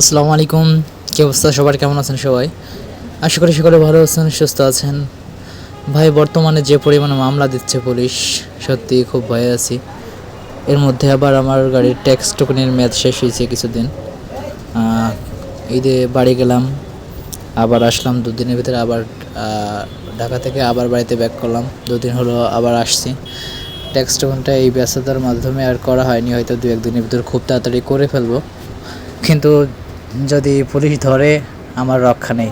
আসসালামু আলাইকুম। কি অবস্থা? সবার কেমন আছেন সবাই? আশা করি সকলে ভালো আছেন, সুস্থ আছেন। ভাই, বর্তমানে যে পরিমাণে মামলা দিচ্ছে পুলিশ, সত্যি খুব ভয়ে আছি। এর মধ্যে আবার আমার গাড়ির ট্যাক্স টোকেনের মেয়াদ শেষ হয়েছে কিছুদিন। ঈদে বাড়ি গেলাম, আবার আসলাম, দুদিনের ভিতরে আবার ঢাকা থেকে আবার বাড়িতে ব্যাক করলাম। দুদিন হলো আবার আসছি। ট্যাক্স টোকেনটা এই ব্যস্ততার মাধ্যমে আর করা হয়নি, হয়তো দু একদিনের ভিতর খুব তাড়াতাড়ি করে ফেলব। কিন্তু যদি পুলিশ ধরে, আমার রক্ষা নেই।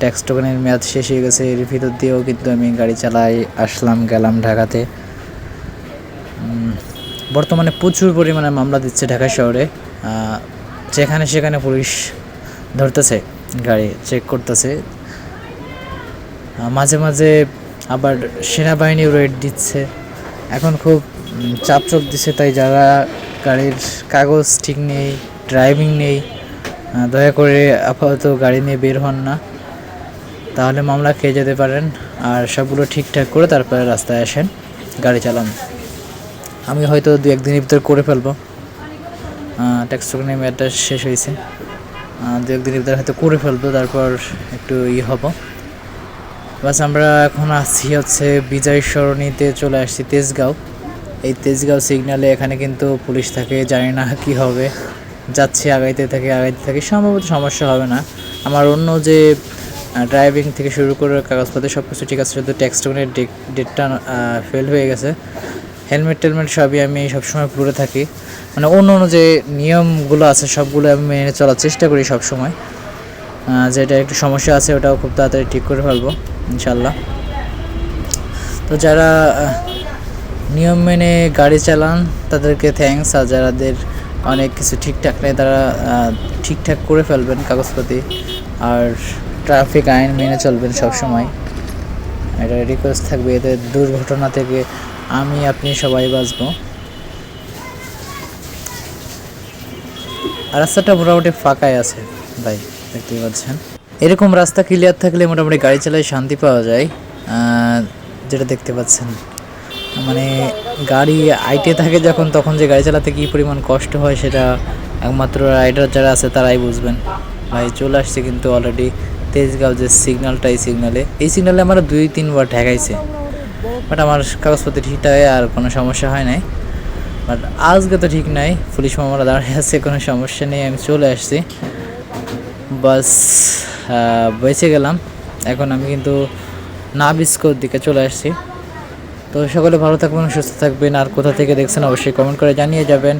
ট্যাক্স টোকেনের মেয়াদ শেষ হয়ে গেছে এর ভিতর দিয়েও কিন্তু আমি গাড়ি চালাই আসলাম, গেলাম ঢাকাতে। বর্তমানে প্রচুর পরিমাণে মামলা দিচ্ছে ঢাকা শহরে। যেখানে সেখানে পুলিশ ধরতেছে, গাড়ি চেক করতেছে। মাঝে মাঝে আবার সেনাবাহিনী রেড দিচ্ছে। এখন খুব চাপ চলতেছে তাই যারা গাড়ির কাগজ ঠিক নেই ড্রাইভিং নেই। দয়া করে আপাতত গাড়ি নিয়ে বের হন না। তাহলে মামলা খেয়ে যেতে পারেন। আর সবগুলো ঠিকঠাক করে তারপরে রাস্তায় আসেন, গাড়ি চালান। আমি হয়তো দু একদিনের ভিতর করে ফেলব। ট্যাক্স টোকেনের মেয়াদটা শেষ হয়েছে। দু একদিনের ভিতরে হয়তো করে ফেলব, তারপর একটু ই হব। বাস, আমরা এখন আসছি হচ্ছে বিজয় সরণিতে চলে আসছি তেজগাঁও। এই তেজগাঁও সিগনালে এখানে কিন্তু পুলিশ থাকে, জানি না কী হবে। যাচ্ছি, আগাইতে থাকে আগাইতে থাকে, সম্ভবত সমস্যা হবে না। আমার অন্য যে ড্রাইভিং থেকে শুরু করে কাগজপত্র সব কিছু ঠিক আছে, শুধু ট্যাক্স টোকেনের ডেটটা ফেল হয়ে গেছে। হেলমেট টেলমেট সবই আমি সবসময় পরে থাকি। মানে অন্য অন্য যে নিয়মগুলো আছে, সবগুলো আমি মেনে চলার চেষ্টা করি সবসময়। যেটা একটু সমস্যা আছে, ওটাও খুব তাড়াতাড়ি ঠিক করে ফেলব ইনশাল্লাহ তো যারা নিয়ম মেনে গাড়ি চালান, তাদেরকে থ্যাঙ্কস আর যারাদের অনেক কিছু ঠিকঠাক নেই, তারা ঠিকঠাক করে ফেলবেন কাগজপাতি আর ট্রাফিক আইন মেনে চলবেন সব সময় এটা রিকোয়েস্ট থাকবে, এতে দুর্ঘটনা থেকে আমি, আপনি সবাই বাঁচবো। রাস্তাটা মোটামুটি ফাঁকাই আছে, ভাই, দেখতেই পাচ্ছেন। এরকম রাস্তা ক্লিয়ার থাকলে মোটামুটি গাড়ি চালায় শান্তি পাওয়া যায় যেটা দেখতে পাচ্ছেন। মানে গাড়ি আইটে থাকে যখন, তখন যে গাড়ি চালাতে কী পরিমাণ কষ্ট হয় সেটা একমাত্র রাইডার যারা আছে তারাই বুঝবেন। ভাই, চলে আসছে কিন্তু অলরেডি তেজগাঁও যে সিগন্যালটা এই সিগনালে এই সিগনালে আমার দুই, তিনবার ঠেকাইছে। বাট আমার কাগজপত্র ঠিকঠাক আর কোনো সমস্যা হয় নাই। বাট আজকে তো ঠিক নাই, পুলিশ মামারা দাঁড়িয়ে আছে, কোনো সমস্যা নেই, আমি চলে আসছি। বাস বেঁচে গেলাম। এখন আমি কিন্তু নাবিস্কোর দিকে চলে আসছি। তো সকলে ভালো থাকবেন, সুস্থ থাকবেন, আর কোথা থেকে দেখছেন অবশ্যই কমেন্ট করে জানিয়ে যাবেন।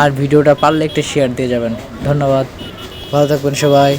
আর ভিডিওটা পারলে একটা শেয়ার দিয়ে যাবেন। ধন্যবাদ। ভালো থাকবেন সবাই।